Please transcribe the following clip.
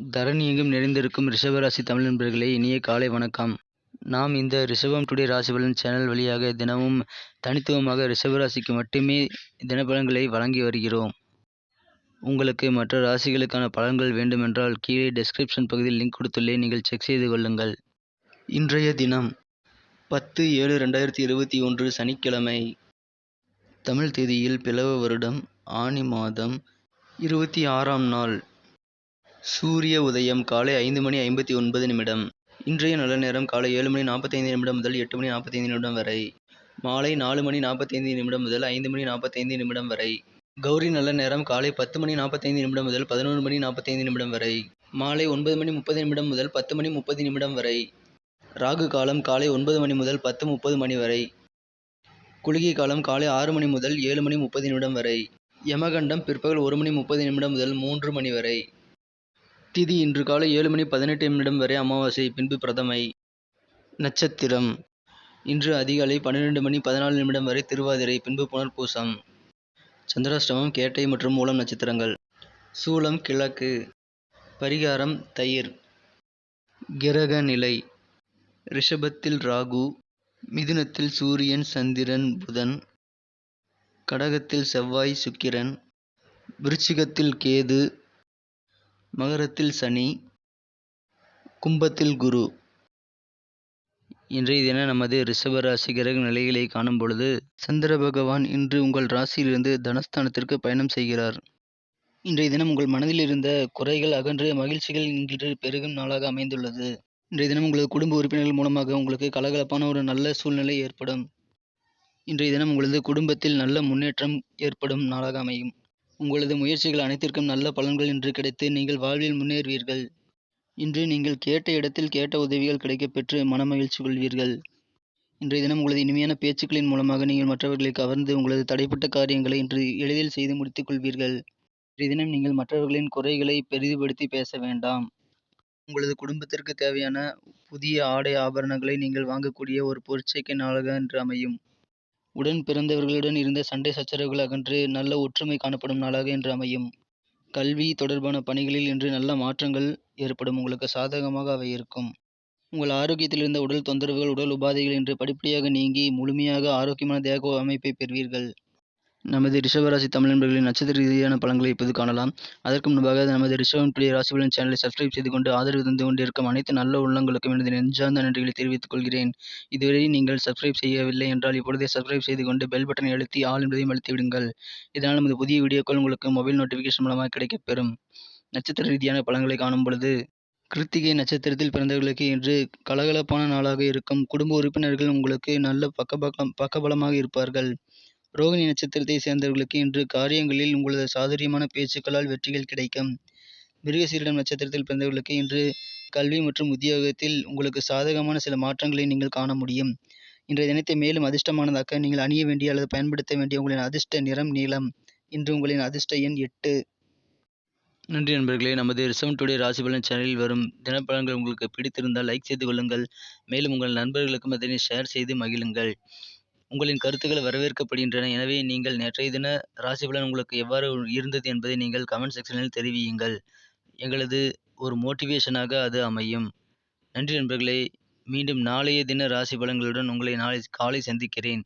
தரணி எங்கும் நிறைந்திருக்கும் ரிஷபராசி தமிழ் நண்பர்களே இனிய காலை வணக்கம். நாம் இந்த ரிஷபம் டுடே ராசி பலன் சேனல் வழியாக தினமும் தனித்துவமாக ரிஷபராசிக்கு மட்டுமே தினபலன்களை வழங்கி வருகிறோம். உங்களுக்கு மற்ற ராசிகளுக்கான பலன்கள் வேண்டுமென்றால் கீழே டெஸ்கிரிப்ஷன் பகுதியில் லிங்க் கொடுத்துள்ளேன் நீங்கள் செக் செய்து கொள்ளுங்கள். இன்றைய தினம் பத்து ஏழு ரெண்டாயிரத்தி இருபத்தி ஒன்று சனிக்கிழமை. தமிழ் தேதியில் பிளவ வருடம் ஆனி மாதம் இருபத்தி ஆறாம் நாள். சூரிய உதயம் காலை ஐந்து மணி ஐம்பத்தி ஒன்பது நிமிடம். இன்றைய நல்ல நேரம் காலை ஏழு மணி நாற்பத்தைந்து நிமிடம் முதல் எட்டு மணி நாற்பத்தைந்து நிமிடம் வரை. மாலை நாலு மணி நாற்பத்தைந்து நிமிடம் முதல் ஐந்து மணி நாற்பத்தைந்து நிமிடம் வரை. கௌரி நல்ல நேரம் காலை பத்து மணி நாற்பத்தைந்து நிமிடம் முதல் பதினொன்று மணி நாற்பத்தைந்து நிமிடம் வரை. மாலை ஒன்பது மணி முப்பது நிமிடம் முதல் பத்து மணி முப்பது நிமிடம் வரை. ராகு காலம் காலை ஒன்பது மணி முதல் பத்து முப்பது மணி வரை. குளிகை காலம் காலை ஆறு மணி முதல் ஏழு மணி முப்பது நிமிடம் வரை. யமகண்டம் பிற்பகல் ஒரு மணி முப்பது நிமிடம் முதல் மூன்று மணி வரை. திதி இன்று காலை ஏழு மணி பதினெட்டு நிமிடம் வரை அமாவாசை பின்பு பிரதமை. நட்சத்திரம். இன்று அதிகாலை பன்னிரெண்டு மணி பதினாலு நிமிடம் வரை திருவாதிரை பின்பு புனர்பூசம். சந்திராஷ்டமம் கேட்டை மற்றும் மூலம் நட்சத்திரங்கள். சூலம் கிழக்கு. பரிகாரம் தயிர். கிரக நிலை. ரிஷபத்தில் ராகு. மிதுனத்தில் சூரியன் சந்திரன் புதன். கடகத்தில் செவ்வாய் சுக்கிரன். விருச்சிகத்தில் கேது. மகரத்தில் சனி கும்பத்தில் குரு. இன்றைய தினம் நமது ரிஷபராசி கிரக நிலைகளை காணும் பொழுது சந்திர பகவான் இன்று உங்கள் ராசியிலிருந்து தனஸ்தானத்திற்கு பயணம் செய்கிறார். இன்றைய தினம் உங்கள் மனதில் இருந்த குறைகள் அகன்று மகிழ்ச்சிகள் இன்று பெருகும் நாளாக அமைந்துள்ளது. இன்றைய தினம் உங்களது குடும்ப உறுப்பினர்கள் மூலமாக உங்களுக்கு கலகலப்பான ஒரு நல்ல சூழ்நிலை ஏற்படும். இன்றைய தினம் உங்களது குடும்பத்தில் நல்ல முன்னேற்றம் ஏற்படும் நாளாக அமையும். உங்களது முயற்சிகள் அனைத்திற்கும் நல்ல பலன்கள் இன்று கிடைத்து நீங்கள் வாழ்வில் முன்னேறுவீர்கள். இன்று நீங்கள் கேட்ட இடத்தில் கேட்ட உதவிகள் கிடைக்கப்பெற்று மனமகிழ்ச்சி கொள்வீர்கள். இன்றைய தினம் உங்களது இனிமையான பேச்சுக்களின் மூலமாக நீங்கள் மற்றவர்களை கவர்ந்து உங்களது தடைப்பட்ட காரியங்களை இன்று எளிதில் செய்து முடித்துக் கொள்வீர்கள். இன்றைய தினம் நீங்கள் மற்றவர்களின் குறைகளை பெரிதுபடுத்தி பேச வேண்டாம். உங்களது குடும்பத்திற்கு தேவையான புதிய ஆடை ஆபரணங்களை நீங்கள் வாங்கக்கூடிய ஒரு பொற்சேக்கை நாளாக இன்று அமையும். உடன் பிறந்தவர்களுடன் இருந்த சண்டை சச்சரவுகள் அகன்று நல்ல ஒற்றுமை காணப்படும் நாளாக இன்று அமையும். கல்வி தொடர்பான பணிகளில் இன்று நல்ல மாற்றங்கள் ஏற்படும். உங்களுக்கு சாதகமாக அவை இருக்கும். உங்கள் ஆரோக்கியத்தில் இருந்த உடல் தொந்தரவுகள் உடல் உபாதைகள் இன்று படிப்படியாக நீங்கி முழுமையாக ஆரோக்கியமான தேக அமைப்பை பெறுவீர்கள். நமது ரிஷபராசி தமிழ் நண்பர்களின் நட்சத்திர ரீதியான பலன்களை இப்போது காணலாம். அதற்கு முன்பாக நமது ரிஷபம் பிள்ளை ராசிபலன் சேனலை சப்ஸ்கிரைப் செய்து கொண்டு ஆதரவு தந்து கொண்டிருக்கும் அனைத்து நல்ல உள்ளங்களுக்கும் எனது நெஞ்சார்ந்த நன்றிகளை தெரிவித்துக் கொள்கிறேன். இதுவரை நீங்கள் சப்ஸ்கிரைப் செய்யவில்லை என்றால் இப்பொழுதே சப்ஸ்கிரைப் செய்து கொண்டு பெல் பட்டனை அழுத்தி ஆள் என்பதையும் அழுத்தி விடுங்கள். இதனால் நமது புதிய வீடியோக்கள் உங்களுக்கு மொபைல் நோட்டிஃபிகேஷன் மூலமாக கிடைக்கப்பெறும். நட்சத்திர ரீதியான பலன்களை காணும் பொழுது கிருத்திகை நட்சத்திரத்தில் பிறந்தவர்களுக்கு இன்று கலகலப்பான நாளாக இருக்கும். குடும்ப உறுப்பினர்கள் உங்களுக்கு நல்ல பக்கபக்கம் பக்கபலமாக இருப்பார்கள். ரோகிணி நட்சத்திரத்தை சேர்ந்தவர்களுக்கு இன்று காரியங்களில் உங்களது சாதுரியமான பேச்சுக்களால் வெற்றிகள் கிடைக்கும். மிருகசீரிடம் நட்சத்திரத்தில் பிறந்தவர்களுக்கு இன்று கல்வி மற்றும் உத்தியோகத்தில் உங்களுக்கு சாதகமான சில மாற்றங்களை நீங்கள் காண முடியும். இன்றைய தினத்தை மேலும் அதிர்ஷ்டமானதாக்க நீங்கள் அணிய வேண்டிய அல்லது பயன்படுத்த வேண்டிய உங்களின் அதிர்ஷ்ட நிறம் நீளம். இன்று உங்களின் அதிர்ஷ்ட எண் எட்டு. நன்றி நண்பர்களே நமது ரிசவன் டுடே ராசி பலன் சேனலில் வரும் தினப்பலன்கள் உங்களுக்கு பிடித்திருந்தால் லைக் செய்து கொள்ளுங்கள். மேலும் உங்கள் நண்பர்களுக்கும் அதனை ஷேர் செய்து மகிழுங்கள். உங்களின் கருத்துக்கள் வரவேற்கப்படுகின்றன. எனவே நீங்கள் நேற்றைய தின ராசி பலன் உங்களுக்கு எவ்வாறு இருந்தது என்பதை நீங்கள் கமெண்ட் செக்ஷனில் தெரிவியுங்கள். எங்களது ஒரு மோட்டிவேஷனாக அது அமையும். நன்றி நண்பர்களே மீண்டும் நாளைய தின ராசி பலன்களுடன் உங்களை நாளை காலை சந்திக்கிறேன்.